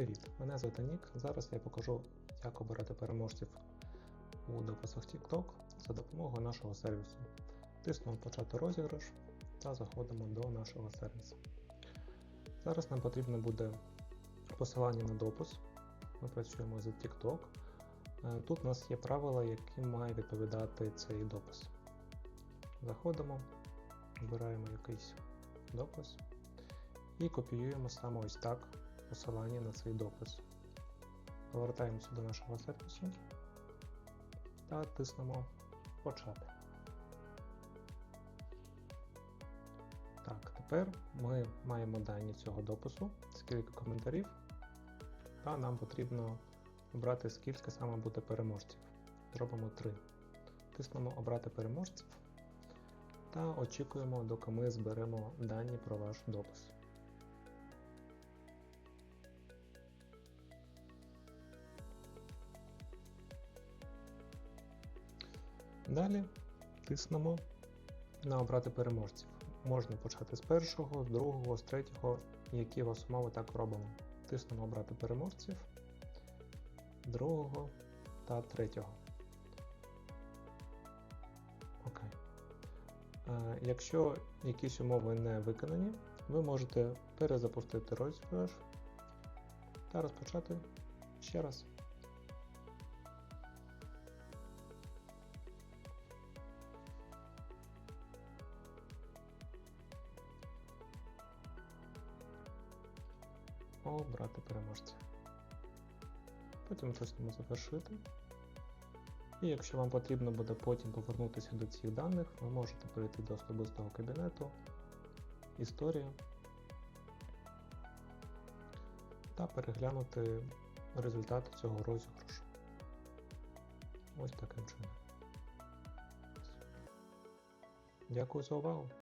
Привіт! Мене звати Нік. Зараз я покажу, як обирати переможців у дописах TikTok за допомогою нашого сервісу. Тиснемо почати розіграш та заходимо до нашого сервісу. Зараз нам потрібно буде посилання на допис. Ми працюємо з TikTok. Е, Тут у нас є правила, яким має відповідати цей допис. Заходимо, вибираємо якийсь допис і копіюємо саме ось так посилання на цей допис. Повертаємося до нашого сервісу та тиснемо Почати. Так, тепер ми маємо дані цього допису, скільки коментарів, та нам потрібно обрати скільки саме буде переможців. Зробимо 3. Тиснемо Обрати переможців та очікуємо, доки ми зберемо дані про ваш допис. Далі тиснемо на обрати переможців. Можна почати з першого, з другого, з третього, які в основі так робимо. Тиснемо обрати переможців, другого та третього. Окей. Е, Якщо якісь умови не виконані, ви можете перезапустити розіграш та розпочати ще раз. Обрати переможця. Потім тиснемо завершити. І якщо вам потрібно буде потім повернутися до цих даних, ви можете перейти до особистого кабінету, історію та переглянути результати цього розіграшу. Ось таким чином. Дякую за увагу!